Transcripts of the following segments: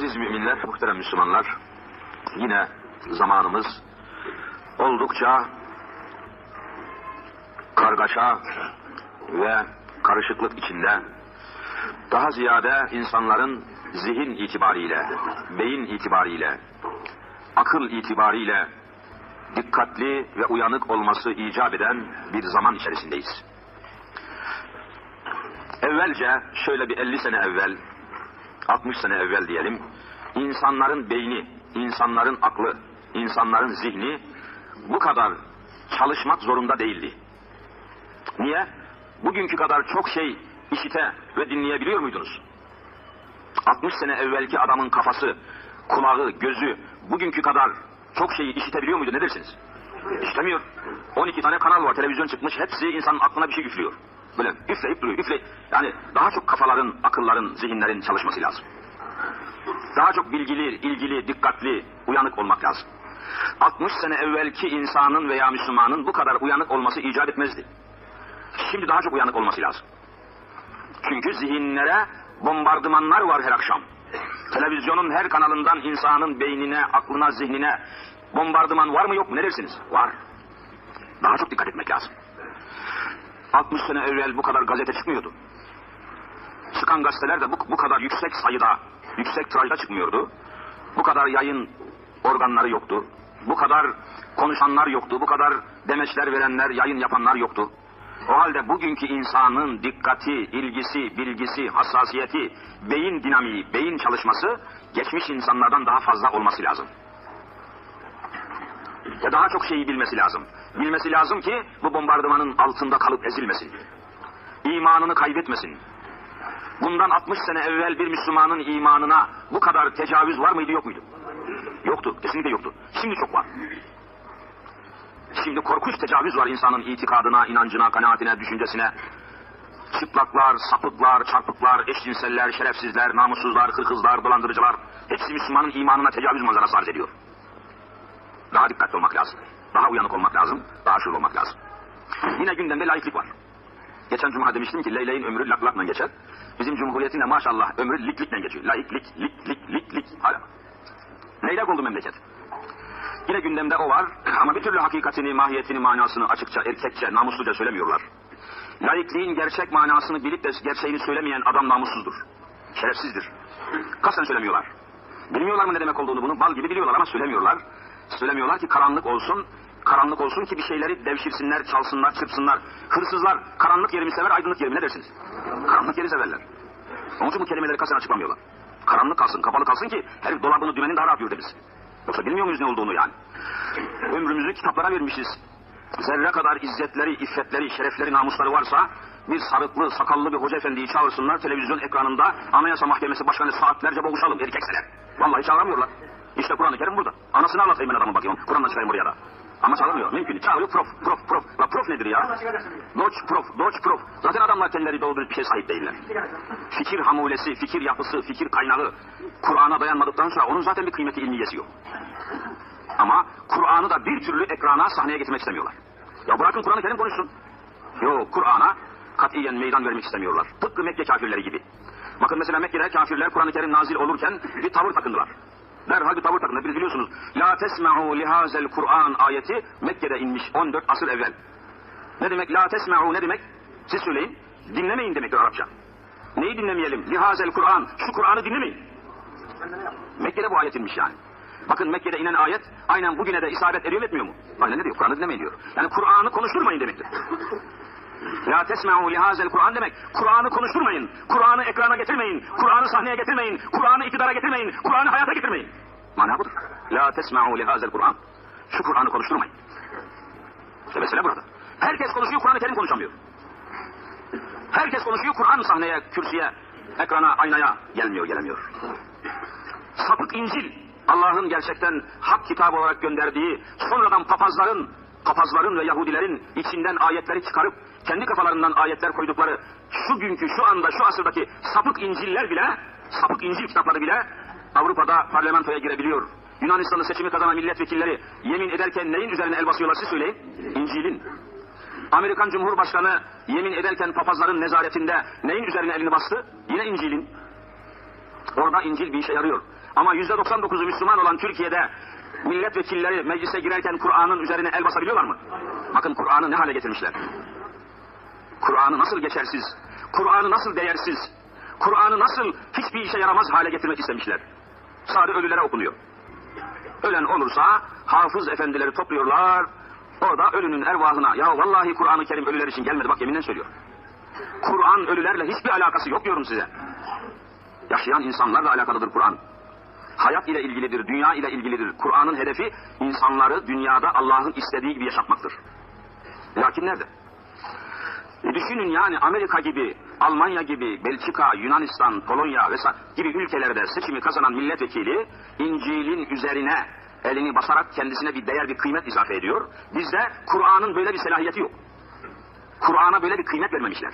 Aziz müminler, muhterem Müslümanlar, yine zamanımız oldukça kargaşa ve karışıklık içinde daha ziyade insanların zihin itibariyle, beyin itibariyle, akıl itibariyle dikkatli ve uyanık olması icap eden bir zaman içerisindeyiz. Evvelce şöyle bir 50 sene evvel, 60 sene evvel diyelim, insanların beyni, insanların aklı, insanların zihni bu kadar çalışmak zorunda değildi. Niye? Bugünkü kadar çok şey işite ve dinleyebiliyor muydunuz? 60 sene evvelki adamın kafası, kulağı, gözü bugünkü kadar çok şeyi işitebiliyor muydu? Ne dersiniz? İşlemiyor. 12 tane kanal var, televizyon çıkmış. Hepsi insanın aklına bir şey üflüyor. Böyle üfleyip duruyor, üfleyip. Yani daha çok kafaların, akılların, zihinlerin çalışması lazım. Daha çok bilgili, ilgili, dikkatli, uyanık olmak lazım. 60 sene evvelki insanın veya Müslümanın bu kadar uyanık olması icap etmezdi. Şimdi daha çok uyanık olması lazım. Çünkü zihinlere bombardımanlar var her akşam. Televizyonun her kanalından insanın beynine, aklına, zihnine bombardıman var mı yok mu ne dersiniz? Var. Daha çok dikkat etmek lazım. 60 sene evvel bu kadar gazete çıkmıyordu. Çıkan gazeteler de bu, bu kadar yüksek sayıda, yüksek tirajda çıkmıyordu. Bu kadar yayın organları yoktu. Bu kadar konuşanlar yoktu. Bu kadar demeçler verenler, yayın yapanlar yoktu. O halde bugünkü insanın dikkati, ilgisi, bilgisi, hassasiyeti, beyin dinamiği, beyin çalışması geçmiş insanlardan daha fazla olması lazım. Ve daha çok şeyi bilmesi lazım. Bilmesi lazım ki bu bombardımanın altında kalıp ezilmesin. İmanını kaybetmesin. Bundan 60 sene evvel bir Müslümanın imanına bu kadar tecavüz var mıydı yok muydu? Yoktu. Kesinlikle yoktu. Şimdi çok var. Şimdi korkunç tecavüz var insanın itikadına, inancına, kanaatine, düşüncesine. Çıplaklar, sapıklar, çarpıklar, eşcinseller, şerefsizler, namussuzlar, hırkızlar, dolandırıcılar. Hepsi Müslümanın imanına tecavüz manzarası arz ediyor. Daha dikkatli olmak lazım. Daha uyanık olmak lazım. Daha şuur olmak lazım. Yine gündemde laiklik var. Geçen cuma demiştim ki leyleğin ömrü lak lakla geçer. Bizim cumhuriyetin de maşallah ömrü lik likle geçiyor. Laik lik lik lik lik lik hala. Leylek oldu memleket. Yine gündemde o var ama bir türlü hakikatini, mahiyetini, manasını açıkça, erkekçe, namusluca söylemiyorlar. Laikliğin gerçek manasını bilip de gerçeğini söylemeyen adam namussuzdur. Şerefsizdir. Kasten söylemiyorlar. Bilmiyorlar mı ne demek olduğunu bunu? Bal gibi biliyorlar ama söylemiyorlar. Söylemiyorlar ki karanlık olsun, karanlık olsun ki bir şeyleri devşirsinler, çalsınlar, çırpsınlar. Hırsızlar karanlık yerimi sever, aydınlık yerimi ne dersiniz? Karanlık yeri severler. Onun için bu kelimeleri kasten açıklamıyorlar. Karanlık kalsın, kapalı kalsın ki herif dolabını dümenin daha rahat yürütebilsin. Yoksa bilmiyor muyuz ne olduğunu yani? Ömrümüzü kitaplara vermişiz. Zerre kadar izzetleri, iffetleri, şerefleri, namusları varsa bir sarıklı, sakallı bir hoca efendiyi çağırsınlar televizyon ekranında Anayasa Mahkemesi Başkanı saatlerce boğuşalım erkekseler. Vallahi çağıramıyorlar. İşte Kur'an-ı Kerim burada. Anasını anlatayım ben adamın bakayım. Kur'an'dan çıkayım oraya da. Ama çağırmıyor. Mümkün değil. Çağırıyor prof, prof, prof. La prof nedir ya? Doç prof, doç prof. Zaten adamlar kendileri doğru bir şey sahip değiller. Fikir hamulesi, fikir yapısı, fikir kaynağı Kur'an'a dayanmadıktan sonra onun zaten bir kıymeti ilmiyesi yok. Ama Kur'an'ı da bir türlü ekrana sahneye getirmek istemiyorlar. Ya bırakın Kur'an-ı Kerim konuşsun. Yok Kur'an'a katiyen meydan vermek istemiyorlar. Tıpkı Mekke kafirleri gibi. Bakın mesela Mekke'de kafirler Kur'an-ı Kerim nazil olurken bir tavır takındılar. Derhal bir tavır takındılar. Biz biliyorsunuz. La tesma'u lihazel Kur'an ayeti Mekke'de inmiş 14 asır evvel. Ne demek la tesma'u ne demek? Siz söyleyin. Dinlemeyin demek Arapça. Neyi dinlemeyelim? Lihazel Kur'an. Şu Kur'an'ı dinlemeyin. Mekke'de bu ayet inmiş yani. Bakın Mekke'de inen ayet aynen bugüne de isabet ediyor etmiyor mu? Aynen ne diyor? Kur'an'ı dinlemeyin diyor. Yani Kur'an'ı konuşturmayın demektir. La tesma'u lihazel Kur'an demek. Kur'an'ı konuşturmayın. Kur'an'ı ekrana getirmeyin. Kur'an'ı sahneye getirmeyin. Kur'an'ı iktidara getirmeyin. Kur'an'ı hayata getirmeyin. Mana budur. La tesma'u lihazel Kur'an. Şu Kur'an'ı konuşturmayın. İşte mesele burada. Herkes konuşuyor, Kur'an-ı Kerim konuşamıyor. Herkes konuşuyor, Kur'an sahneye, kürsüye, ekrana, aynaya gelmiyor, gelemiyor. Sapık İncil, Allah'ın gerçekten hak kitabı olarak gönderdiği, sonradan papazların, papazların ve Yahudilerin içinden ayetleri çıkarıp, kendi kafalarından ayetler koydukları, şu günkü, şu anda, şu asırdaki sapık İncil'ler bile, sapık İncil kitapları bile Avrupa'da parlamentoya girebiliyor. Yunanistan'ın seçimi kazanan milletvekilleri yemin ederken neyin üzerine el basıyorlar siz söyleyin? İncil'in. Amerikan Cumhurbaşkanı yemin ederken papazların nezaretinde neyin üzerine elini bastı? Yine İncil'in. Orada İncil bir işe yarıyor. Ama yüzde 99'u Müslüman olan Türkiye'de milletvekilleri meclise girerken Kur'an'ın üzerine el basabiliyorlar mı? Bakın Kur'an'ı ne hale getirmişler. Kur'an'ı nasıl geçersiz, Kur'an'ı nasıl değersiz, Kur'an'ı nasıl hiçbir işe yaramaz hale getirmek istemişler. Sadece ölülere okunuyor. Ölen olursa hafız efendileri topluyorlar. Orada ölünün ervahına ya vallahi Kur'an-ı Kerim ölüler için gelmedi bak yeminle söylüyor. Kur'an ölülerle hiçbir alakası yok diyorum size. Yaşayan insanlarla alakalıdır Kur'an. Hayat ile ilgilidir, dünya ile ilgilidir. Kur'an'ın hedefi insanları dünyada Allah'ın istediği gibi yaşatmaktır. Lakin nerede? Düşünün yani Amerika gibi, Almanya gibi, Belçika, Yunanistan, Polonya vesaire gibi ülkelerde seçimi kazanan milletvekili İncil'in üzerine elini basarak kendisine bir değer, bir kıymet izafe ediyor. Bizde Kur'an'ın böyle bir selahiyeti yok. Kur'an'a böyle bir kıymet vermemişler.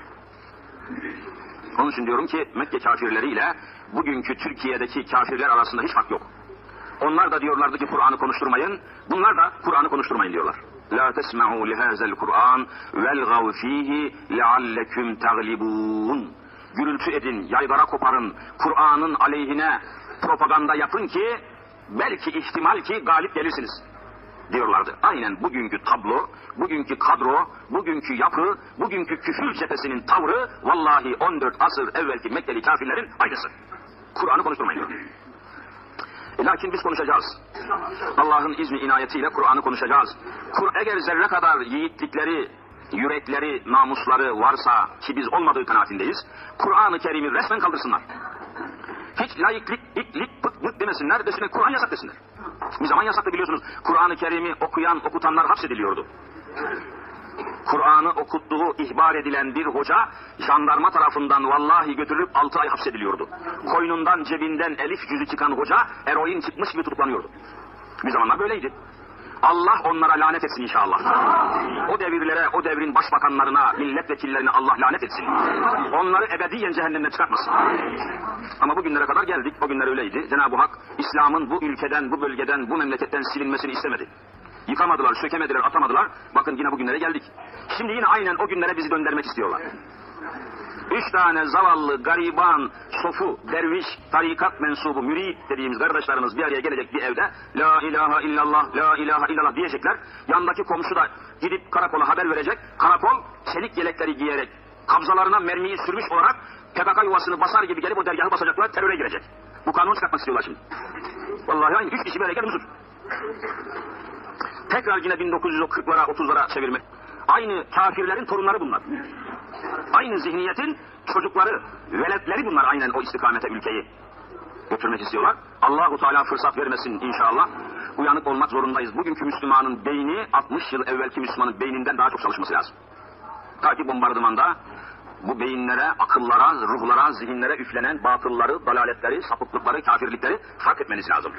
Onun için diyorum ki Mekke kafirleriyle bugünkü Türkiye'deki kafirler arasında hiç fark yok. Onlar da diyorlardı ki Kur'an'ı konuşturmayın. Bunlar da Kur'an'ı konuşturmayın diyorlar. La tesma'u lihazel Kur'an velgav fihi leallekum taglibun. Gürültü edin, yaygara koparın, Kur'an'ın aleyhine propaganda yapın ki belki ihtimal ki galip gelirsiniz diyorlardı. Aynen bugünkü tablo, bugünkü kadro, bugünkü yapı, bugünkü küfür cephesinin tavrı vallahi 14 asır evvelki Mekkeli kafirlerin aynısı. Kur'an'ı konuşturmayın. E, lakin biz konuşacağız. Allah'ın izni inayetiyle Kur'an'ı konuşacağız. Kur eğer zerre kadar yiğitlikleri, yürekleri, namusları varsa ki biz olmadığı kanaatindeyiz, Kur'an-ı Kerim'i resmen kaldırsınlar. Hiç layıklık, iklik, pıt mıt demesinler, desinler Kur'an yasak desinler. Bir zaman yasaktı biliyorsunuz. Kur'an-ı Kerim'i okuyan, okutanlar hapsediliyordu. Kur'an'ı okuttuğu ihbar edilen bir hoca jandarma tarafından vallahi götürülüp 6 ay hapsediliyordu. Koynundan cebinden elif cüzü çıkan hoca eroin çıkmış gibi tutuklanıyordu. Bir zamanlar böyleydi. Allah onlara lanet etsin inşallah. O devirlere, o devrin başbakanlarına, milletvekillerine Allah lanet etsin. Onları ebediyen cehennemden çıkartmasın. Ama bugünlere kadar geldik. O günler öyleydi. Cenab-ı Hak İslam'ın bu ülkeden, bu bölgeden, bu memleketten silinmesini istemedi. Yıkamadılar, sökemediler, atamadılar. Bakın yine bugünlere geldik. Şimdi yine aynen o günlere bizi döndürmek istiyorlar. Üç tane zavallı, gariban, sofu, derviş, tarikat mensubu, mürit dediğimiz kardeşlerimiz bir araya gelecek bir evde La ilahe illallah, la ilahe illallah diyecekler. Yandaki komşu da gidip karakola haber verecek. Karakol çelik yelekleri giyerek kabzalarına mermiyi sürmüş olarak PKK yuvasını basar gibi gelip o dergahı basacaklar, teröre girecek. Bu kanunu çıkartmak istiyorlar şimdi. Vallahi aynı üç kişi bir araya gelmiştir. Tekrar yine 1940'lara 30'lara çevirmek. Aynı kafirlerin torunları bunlar. Aynı zihniyetin çocukları, veletleri bunlar aynen o istikamete ülkeyi götürmek istiyorlar. Allahu Teala fırsat vermesin inşallah. Uyanık olmak zorundayız. Bugünkü Müslümanın beyni 60 yıl evvelki Müslümanın beyninden daha çok çalışması lazım. Ta ki bombardımanda bu beyinlere, akıllara, ruhlara, zihinlere üflenen batılları, dalaletleri, sapıklıkları, kafirlikleri fark etmeniz lazım.